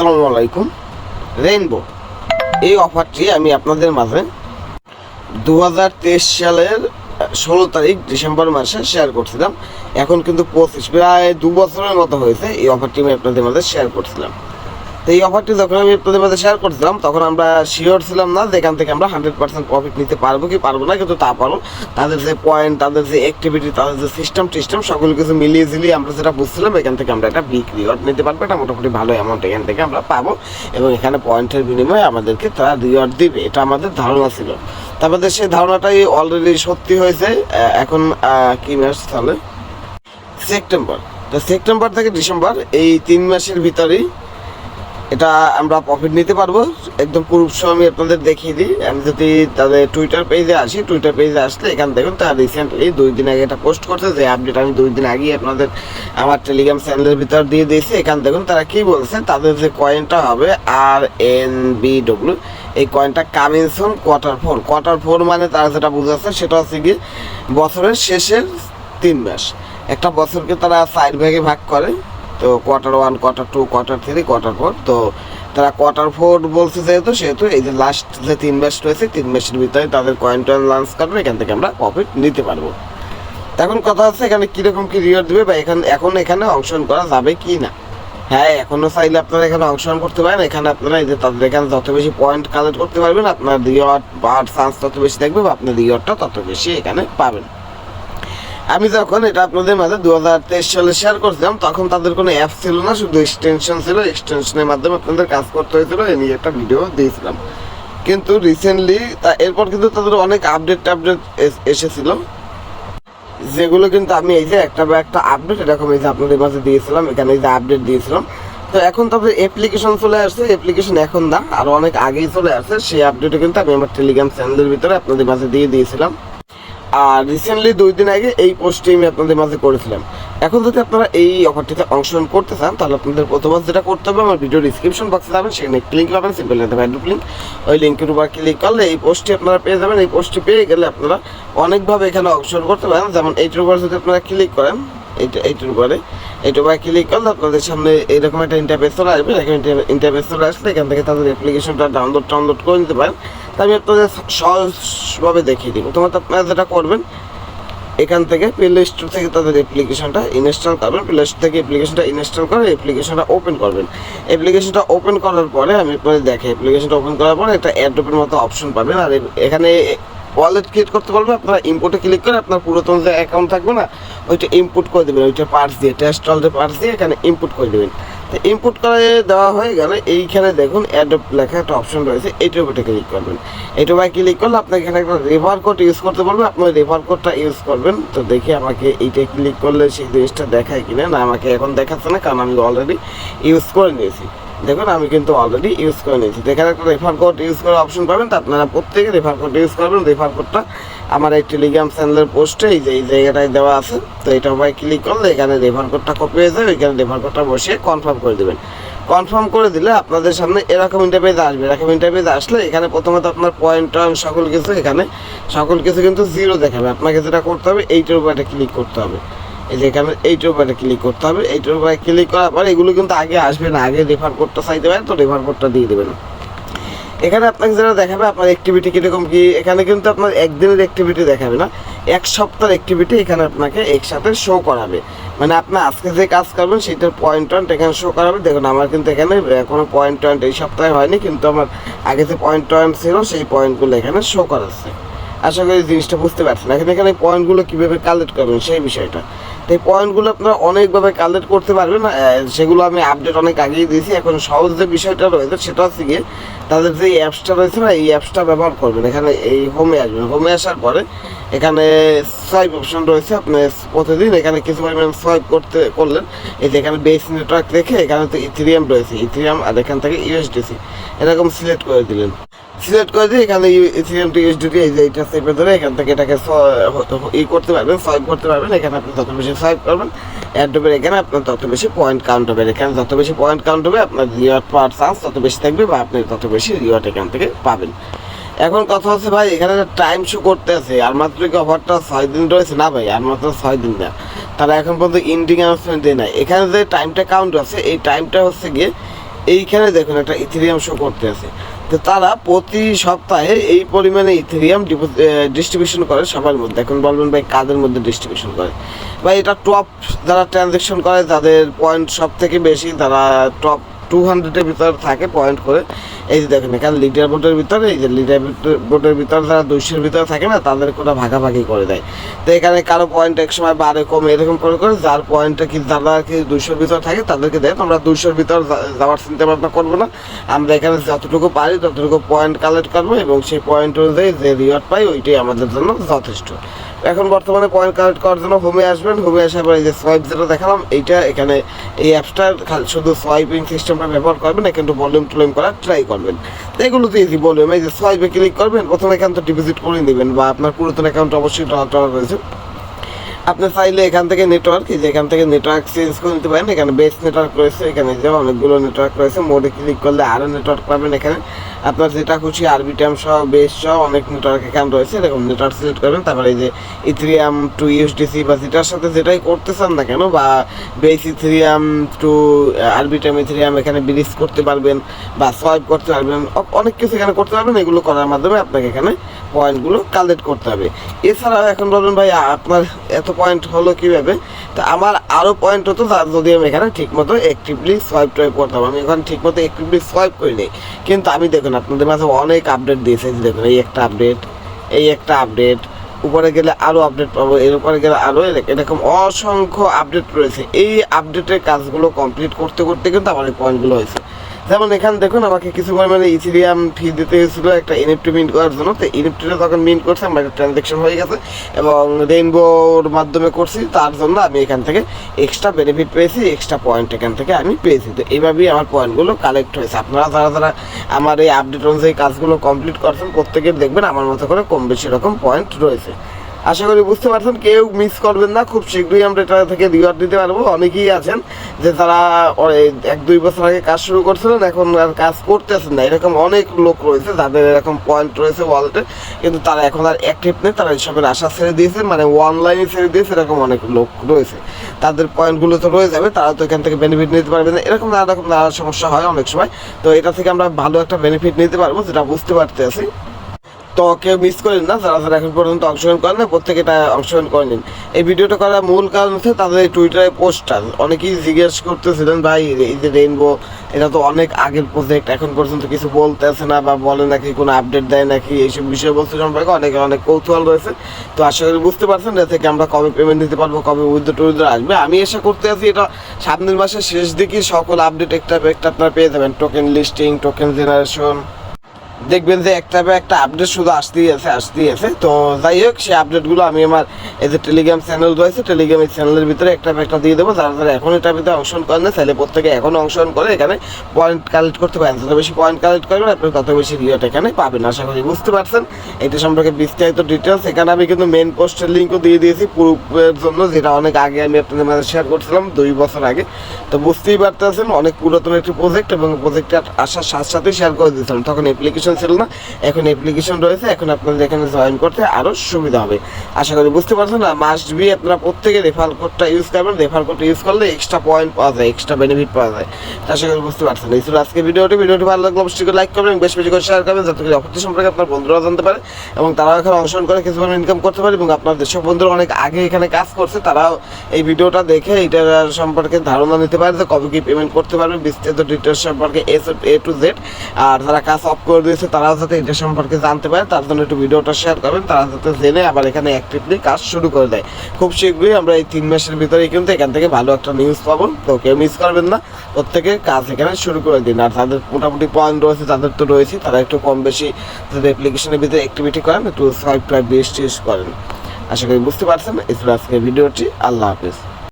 আসসালামু আলাইকুম। রেইনবো এই অফারটি আমি আপনাদের মাঝে দু হাজার তেইশ সালের ষোলো তারিখ ডিসেম্বর মাসে শেয়ার করছিলাম। এখন কিন্তু পঁচিশ, প্রায় দু বছরের মতো হয়েছে এই অফারটি আমি আপনাদের মাঝে শেয়ার করছিলাম। তো এই অফারটি যখন আমি আপনাদের মাঝে শেয়ার করছিলাম, তখন আমরা শিওর ছিলাম না যে এখান থেকে আমরা হান্ড্রেড পার্সেন্ট প্রফিট নিতে পারব কি পারব না, কিন্তু তা পারো তাদের যে পয়েন্ট তাদের যে অ্যাক্টিভিটি তাদের যে সিস্টেম টিস্টেম সকল কিছু মিলিয়ে ঝিলিয়ে আমরা যেটা বুঝছিলাম, এখান থেকে আমরা একটা বিগ রিওয়ার্ড নিতে পারব এটা মোটামুটি ভালো অ্যামাউন্ট এখান থেকে আমরা পাবো এবং এখানে পয়েন্টের বিনিময়ে আমাদেরকে তারা রিওয়ার্ড দিবে। এটা আমাদের ধারণা ছিল। তারপরে সেই ধারণাটাই অলরেডি সত্যি হয়েছে। এখন কি মাস তাহলে? সেপ্টেম্বর তো সেপ্টেম্বর থেকে ডিসেম্বর এই তিন মাসের ভিতরেই এটা আমরা প্রফিট নিতে পারব। একদম প্রুফ আমি আপনাদের দেখিয়ে দিই। আমি যদি তাদের টুইটার পেজে আসি টুইটার পেজে আসলে এখান দেখুন, তারা রিসেন্টলি দুই দিন আগে এটা পোস্ট করছে যে আপডেট আমি দুই দিন আগে আপনাদের আমার টেলিগ্রাম চ্যানেলের ভিতর দিয়ে দিয়েছি। এখান দেখুন তারা কি বলছে, তাদের যে কয়েনটা হবে আর এন বি ডব্লিউ এই কয়েনটা কামিনসন কোয়ার্টার ফোর কোয়ার্টার ফোর মানে তারা যেটা বুঝাচ্ছে সেটা হচ্ছে কি বছরের শেষের তিন মাস। একটা বছরকে তারা সাইড ভাগে ভাগ করে। তো quarter one quarter two quarter three quarter four তো তারা কোয়ার্টার ফোর বলছে যেহেতু, সেহেতু এই যে লাস্ট যে তিন মাস রয়েছে, তিন মাসের ভিতরে তাদের কয়েন টয়েন লঞ্চ করবে, এখান থেকে আমরা প্রফিট নিতে পারব। এখন কথা হচ্ছে এখানে কীরকম কী রিওয়ার্ড দেবে বা এখানে এখন এখানে অংশগ্রহণ করা যাবে কি না? হ্যাঁ এখনও চাইলে আপনারা এখানে অংশগ্রহণ করতে পারেন। এখানে আপনারা এই যে তাদের এখানে যত বেশি পয়েন্ট কালেক্ট করতে পারবেন, আপনার রিওয়ার্ড বা চান্স তত বেশি দেখবে বা আপনার রিওয়ার্ডটা তত বেশি এখানে পাবেন। আমি যখন এটা আপনাদের মাঝে দু হাজার তেইশ সালে শেয়ার করছিলাম, তখন তাদের কোনো অ্যাপ ছিল না, শুধু এক্সটেনশন ছিল। এক্সটেনশনের মাধ্যমে আপনাদের কাজ করতে হয়েছিল, এ নিয়ে একটা ভিডিও দিয়েছিলাম। কিন্তু রিসেন্টলি তা এরপর কিন্তু তাদের অনেক আপডেট আপডেট এসেছিল। যেগুলো কিন্তু আমি এই যে একটা বা একটা আপডেট এরকম এই যে আপনাদের মাঝে দিয়েছিলাম, এখানে এই যে আপডেট দিয়েছিলাম। তো এখন তবে অ্যাপ্লিকেশন চলে আসছে অ্যাপ্লিকেশন এখন না আরও অনেক আগেই চলে আসছে। সেই আপডেটে কিন্তু আমি আমার টেলিগ্রাম চ্যানেলের ভিতরে আপনাদের মাঝে দিয়ে দিয়েছিলাম। আর রিসেন্টলি দুই দিন আগে এই পোস্টটি আমি আপনাদের মাঝে করেছিলাম। এখন যদি আপনারা এই অফারটিতে অংশগ্রহণ করতে চান, তাহলে আপনাদের প্রথমত যেটা করতে হবে, আমার ভিডিও ডিসক্রিপশন বক্সে যাবেন, সেখানে একটি লিঙ্ক পাবেন সিম্পল ভ্যাডুপ লিঙ্ক ওই লিঙ্কের উপর ক্লিক করলে এই পোস্টটি আপনারা পেয়ে যাবেন। এই পোস্টটি পেয়ে গেলে আপনারা অনেকভাবে এখানে অংশগ্রহণ করতে পারেন। যেমন এইটার উপর যদি আপনারা ক্লিক করেন এইটা, এইটার উপরে এইটার উপরে ক্লিক করলে আপনাদের সামনে এরকম একটা ইন্টারফেস চলে আসবে। এরকম ইন্টারফেস চলে আসলে এখান থেকে তাদের অ্যাপ্লিকেশনটা ডাউনলোড টাউনলোড করে নিতে পারেন। তা আমি আপনাদের সহজভাবে দেখিয়ে দিব। তোমার আপনারা যেটা করবেন, এখান থেকে প্লে স্টোর থেকে তাদের অ্যাপ্লিকেশনটা ইনস্টল করবেন। প্লে স্টোর থেকে অ্যাপ্লিকেশনটা ইনস্টল করে অ্যাপ্লিকেশনটা ওপেন করবেন। অ্যাপ্লিকেশনটা ওপেন করার পরে আমি আপনাদের দেখে অ্যাপ্লিকেশনটা ওপেন করার পরে একটা অ্যাড্রপের মতো অপশন পাবেন। আর এখানে ওয়ালেট ক্রিয়েট করতে পারবেন আপনারা ইম্পোর্টে ক্লিক করে আপনার পুরাতন যে অ্যাকাউন্ট থাকবে না, ওইটা ইম্পোর্ট করে দেবেন, ওইটা পার্স দিয়ে টেস্ট অলদের পার্স দিয়ে এখানে ইম্পোর্ট করে দেবেন। তো ইম্পোর্ট করে দেওয়া হয়ে গেলে এইখানে দেখুন অ্যাডপ লেখা একটা অপশন রয়েছে, এইটার উপরে ক্লিক করবেন। এইটার উপরে ক্লিক করলে আপনাকে এখানে একটা রেফার কোড ইউজ করতে বলবে, আপনি রেফার কোডটা ইউজ করবেন। তো দেখি আমাকে এইটা ক্লিক করলে সেই জিনিসটা দেখায় কিনা, না আমাকে এখন দেখাচ্ছে না, কারণ আমি অলরেডি ইউজ করে নিয়েছি। দেখুন, আমি কিন্তু অলরেডি ইউজ করে নিয়েছি। এখানে একটা রেফার কোড ইউজ করার অপশন পাবেন, তো আপনারা প্রত্যেকে রেফার কোড ইউজ করবেন। রেফার কোডটা আমার এই টেলিগ্রাম চ্যানেলের পোস্টে এই যে, এই জায়গাটায় দেওয়া আছে। তো এটা ভাই ক্লিক করলে এখানে রেফার কোডটা কপি হয়ে যাবে, এখানে রেফার কোডটা বসিয়ে কনফার্ম করে দেবেন। কনফার্ম করে দিলে আপনাদের সামনে এরকম ইন্টারপেজ আসবে। এরকম ইন্টারপেজ আসলে এখানে প্রথমত আপনার পয়েন্ট টয়েন্ট সকল কিছু এখানে, সকল কিছু কিন্তু জিরো দেখাবে। আপনাকে যেটা করতে হবে, এইটার উপর উপরে ক্লিক করতে হবে। এই যে এখানে এইটার উপরে ক্লিক করতে হবে এইটার উপরে ক্লিক করার পর এগুলো কিন্তু আগে আসবে না, আগে রেফার কোডটা চাইতে পারেন, তো রেফার কোডটা দিয়ে দেবেন। এখানে আপনাকে যেটা দেখাবে, আপনার অ্যাক্টিভিটি কীরকম কি, এখানে কিন্তু আপনার একদিনের অ্যাক্টিভিটি দেখাবে না, এক সপ্তাহের অ্যাক্টিভিটি এখানে আপনাকে একসাথে শো করাবে। মানে আপনি আজকে যে কাজ করবেন, সেটার পয়েন্ট টয়েন্ট এখানে শো করাবে। দেখুন, আমার কিন্তু এখানে কোনো পয়েন্ট টয়েন্ট এই সপ্তাহে হয়নি, কিন্তু আমার আগে যে পয়েন্ট টয়েন্ট ছিল, সেই পয়েন্টগুলো এখানে শো করাচ্ছে। আশা করি জিনিসটা বুঝতে পারছেন। এখন এখানে পয়েন্টগুলো কীভাবে কালেক্ট করবেন, সেই বিষয়টা। তো এই পয়েন্টগুলো আপনারা অনেকভাবে কালেক্ট করতে পারবেন সেগুলো আমি আপডেট অনেক আগেই দিয়েছি। এখন সহজ যে বিষয়টা রয়েছে, সেটা হচ্ছে গিয়ে তাদের যে অ্যাপসটা রয়েছে, না, এই অ্যাপসটা ব্যবহার করবেন। এখানে এই হোমে আসবেন। হোমে আসার পরে এখানে সোয়াইপ অপশন রয়েছে। আপনি প্রতিদিন এখানে কিছু পরিমাণ সোয়াইপ করতে, করলেন। এই যে এখানে বেস নেটওয়ার্ক রেখে এখানে তো ইথিরিয়াম রয়েছে। ইথিরিয়াম আর এখান থেকে ইউএসডিসি এরকম সিলেক্ট করে দিলেন। সিলেক্ট করে দিয়ে এখানে ইথিরিয়াম টু ইউএসডিটি এই যে এইটা চেপে ধরে এখান থেকে এটাকে ই করতে পারবেন সোয়াইপ করতে পারবেন। এখানে আপনি যত বেশি সোয়াইপ করবেন অ্যাডোবের এখানে আপনার তত বেশি পয়েন্ট কাউন্ট হবে। এখানে যত বেশি পয়েন্ট কাউন্ট হবে, আপনার রিওয়ার্ড পাওয়ার চান্স তত বেশি থাকবে বা আপনি তত বেশি রিওয়ার্ড এখান থেকে পাবেন। এখন কথা হচ্ছে ভাই, এখানে টাইম শো করতে আছে আর মাত্র কি অফারটা ছয় দিন রয়েছে? না ভাই, আর মাত্র ছয় দিন না। তারা এখন পর্যন্ত ইন্ডিং অ্যানাউন্সমেন্ট দিয়ে নাই। এখানে যে টাইমটা কাউন্ট আছে, এই টাইমটা হচ্ছে গিয়ে এইখানে দেখুন একটা ইথেরিয়াম শো করতে আছে তারা প্রতি সপ্তাহে এই পরিমাণে ইথেরিয়াম ডিস্ট্রিবিউশন করে সবার মধ্যে। এখন বলবেন ভাই কাদের মধ্যে ডিস্ট্রিবিউশন করে? বা এটা টপ যারা ট্রানজেকশন করে, তাদের পয়েন্ট সব থেকে বেশি, তারা টপ টু হান্ড্রেডের ভিতরে থাকে পয়েন্ট করে। এই যে দেখেন, এখানে লিডার বোর্ডের ভিতরে, এই যে লিডার বোর্ডের ভিতরে যারা দুইশোর ভিতরে থাকে না, তাদের কোনো ভাগাভাগি করে দেয়। তো এখানে কারও পয়েন্ট এক সময় বাড়ে, কমে এরকম করে করে, যার পয়েন্টটা কি যারা কি দুইশোর ভিতরে থাকে, তাদেরকে দেয়। আমরা দুইশোর ভিতর যাওয়ার চিন্তা ভাবনা করব না। আমরা এখানে যতটুকু পারি, ততটুকু পয়েন্ট কালেক্ট করব এবং সেই পয়েন্ট অনুযায়ী যে রিওয়ার্ড পাই, ওইটাই আমাদের জন্য যথেষ্ট। এখন বর্তমানে পয়েন্ট কালেক্ট করার জন্য হোমে আসবেন। হোমে আসার পরে যে সোয়াইপ যেটা দেখালাম, এইটা এখানে এই অ্যাপসটার শুধু সোয়াইপিং সিস্টেমটা ব্যবহার করবেন একটু ভলিউম টলিউম করার ট্রাই করবেন। এগুলো তো ইজি বলবেন এই যে সোয়াইপে ক্লিক করবেন, প্রথমে তো ডিপোজিট করে নেবেন বা আপনার পুরাতন অ্যাকাউন্ট অবশ্যই ট্রান্সফার রয়েছে। আপনি চাইলে এখান থেকে নেটওয়ার্ক এই যে এখান থেকে নেটওয়ার্ক চেঞ্জ করে নিতে পারেন। এখানে বেস নেটওয়ার্ক রয়েছে, এখানে যে অনেকগুলো নেটওয়ার্ক রয়েছে। মোডে ক্লিক করলে আরও নেটওয়ার্ক পাবেন এখানে। আপনার যেটা খুশি আরবি ট্যাম সহ বেস সহ অনেক নেটওয়ার্ক এখানে রয়েছে। এরকম নেটওয়ার্ক সিলেক্ট করবেন। তারপরে এই যে ইথ্রিয়াম টু ইউএসডিসি বা যেটার সাথে যেটাই করতে চান না কেন, বা Base Ethereum to Arbitrum Ethereum এখানে ব্রিজ করতে পারবেন, বা সোয়াইপ করতে পারবেন অনেক কিছু এখানে করতে পারবেন। এগুলো করার মাধ্যমে আপনাকে এখানে পয়েন্টগুলো কালেক্ট করতে হবে। এছাড়াও এখন বলবেন ভাই, আপনার এত পয়েন্ট হলো কীভাবে? তো আমার আরও পয়েন্ট হতো যদি আমি এখানে ঠিকমতো অ্যাক্টিভলি সোয়াইপ টয়েপ করতাম। আমি এখন ঠিকমতো অ্যাক্টিভলি সোয়াইপ করিনি কিন্তু আমি দেখুন, আপনাদের মাঝে অনেক আপডেট দিয়েছে। দেখুন, এই একটা আপডেট এই একটা আপডেট উপরে গেলে আরও আপডেট পাবো, এর উপরে গেলে আরও এরকম। অসংখ্য আপডেট রয়েছে। এই আপডেটের কাজগুলো কমপ্লিট করতে করতে কিন্তু আমার পয়েন্টগুলো হয়েছে। যেমন এখানে দেখুন আমাকে কিছু পরিমাণে ইথিরিয়াম ফি দিতে হয়েছিল একটা এনএফটি মিন্ট করার জন্য। তো এনএফটিটা যখন মিন্ট করছে, আমার একটা ট্রানজ্যাকশন হয়ে গেছে এবং রেইনবোর মাধ্যমে করছি, তার জন্য আমি এখান থেকে এক্সট্রা বেনিফিট পেয়েছি এক্সট্রা পয়েন্ট এখান থেকে আমি পেয়েছি। তো এইভাবেই আমার পয়েন্টগুলো কালেক্ট হয়েছে। আপনারা যারা যারা আমার এই আপডেট অনুযায়ী কাজগুলো কমপ্লিট করছেন, প্রত্যেকের দেখবেন আমার মতো করে কম বেশি রকম পয়েন্ট রয়েছে। আশা করি বুঝতে পারছেন, কেউ মিস করবেন না, খুব শীঘ্রই আমরা এটা থেকে রিওয়ার্ড দিতে পারব। অনেকেই আছেন যে তারা এক দুই বছর আগে কাজ শুরু করছিলেন, এখন আর কাজ করতেছেন না। এরকম অনেক লোক রয়েছে, যাদের এরকম পয়েন্ট রয়েছে ওয়ালেটে কিন্তু তারা এখন আর অ্যাক্টিভ নেই, তারা এইসবের আশা ছেড়ে দিয়েছে মানে অনলাইনে ছেড়ে দিয়েছে, এরকম অনেক লোক রয়েছে। তাদের পয়েন্টগুলো তো রয়ে যাবে, তারা তো এখান থেকে বেনিফিট নিতে পারবে না। এরকম নানা রকম, নানা সমস্যা হয় অনেক সময়। তো এটা থেকে আমরা ভালো একটা বেনিফিট নিতে পারব, যেটা বুঝতে পারতে আছি তো কেউ মিস করেন না, যারা যারা এখন পর্যন্ত অংশগ্রহণ করেন না, প্রত্যেকে এটা অংশগ্রহণ করে নিন। এই ভিডিওটা করার মূল কারণ হচ্ছে তাদের টুইটারে পোস্টটা। অনেকেই জিজ্ঞেস করতেছিলেন, ভাই, এই যে রেইনবো এটা তো অনেক আগের প্রজেক্ট এখন পর্যন্ত কিছু বলতেছে না বা বলে নাকি, কোনো আপডেট দেয় নাকি, এইসব বিষয়বস্তু সম্পর্কে অনেকে, অনেক কৌতূহল রয়েছে। তো আশা করি বুঝতে পারছেন এটা থেকে আমরা কবে পেমেন্ট দিতে পারব, কবে উইথড্র টুইথড্র আসবে। আমি আশা করতে আছি এটা সামনের মাসের শেষ দিকে সকল আপডেট একটা একটা আপনারা পেয়ে যাবেন। টোকেন লিস্টিং টোকেন জেনারেশন দেখবেন যে একটা বা একটা আপডেট শুধু আসতেই আছে আসতেই আছে। তো যাই হোক, সেই আপডেটগুলো আমি আমার এই যে টেলিগ্রাম চ্যানেল রয়েছে টেলিগ্রাম এই চ্যানেলের ভিতরে একটা বা একটা দিয়ে দেবো। যারা যারা এখন এটার ভিতরে অংশগ্রহণ করেন না, তাহলে প্রত্যেকে এখন অংশগ্রহণ করে, এখানে পয়েন্ট কালেক্ট করতে পারেন। যত বেশি পয়েন্ট কালেক্ট করবেন, আপনি তত বেশি রিওয়ার্ড এখানে পাবেন, আশা করি বুঝতে পারছেন। এটা সম্পর্কে বিস্তারিত ডিটেলস এখানে আমি কিন্তু মেন পোস্টের লিঙ্কও দিয়ে দিয়েছি প্রুফের জন্য, যেটা অনেক আগে আমি আপনাদের মাঝে শেয়ার করছিলাম দুই বছর আগে। তো বুঝতেই পারতেছেন, অনেক পুরাতন একটি প্রজেক্ট এবং প্রজেক্টটা আসার সাথে সাথে শেয়ার করে দিয়েছিলাম। তখন অ্যাপ্লিকেশন ছিল না। এখন অ্যাপ্লিকেশন রয়েছে, এখন আপনাদের এখানে জয়েন করতে আরও সুবিধা হবে। আশা করি বুঝতে পারছেন না মাস্ট বি আপনারা প্রত্যেকে রেফার কোডটা ইউজ করবেন। রেফার কোডটা ইউজ করলে এক্সট্রা পয়েন্ট পাওয়া যায় এক্সট্রা বেনিফিট পাওয়া যায়। আশা করি বুঝতে পারছেন। এই ছিল আজকে ভিডিওটি। ভিডিওটি ভালো লাগলে অবশ্যই লাইক করবেন, বেশ বেশি করে শেয়ার করবেন, যাতে করে অপরটি সম্পর্কে আপনার বন্ধুরাও জানতে পারে এবং তারাও এখানে অংশগ্রহণ করে কিছু ইনকাম করতে পারে এবং আপনার যেসব বন্ধুরা অনেক আগে এখানে কাজ করছে, তারাও এই ভিডিওটা দেখে এটার সম্পর্কে ধারণা নিতে পারে যে কবে কি পেমেন্ট করতে পারবে। বিস্তারিত ডিটেলস সম্পর্কে এস এ টু জেড আর যারা কাজ অফ করে দিয়েছে তারাও যাতে এটা সম্পর্কে জানতে পারে, তার জন্য একটু ভিডিওটা শেয়ার করবেন, তারা যাতে জেনে আবার এখানে অ্যাক্টিভলি কাজ শুরু করে দেয়। খুব শীঘ্রই আমরা এই তিন মাসের ভিতরে কিন্তু এখান থেকে ভালো একটা নিউজ পাবো, তো কেউ মিস করবেন না। প্রত্যেকে কাজ এখানে শুরু করে দিন। আর তাদের মোটামুটি পয়েন্ট রয়েছে তাদের তো রয়েছে, তারা একটু কম বেশি যদি অ্যাপ্লিকেশনের ভিতরে অ্যাক্টিভিটি করেন, একটু সোয়াইপ টাইপ ইউজ করেন। আশা করি বুঝতে পারছেন। এই ছিল আজকের ভিডিওটি, আল্লাহ হাফিজ।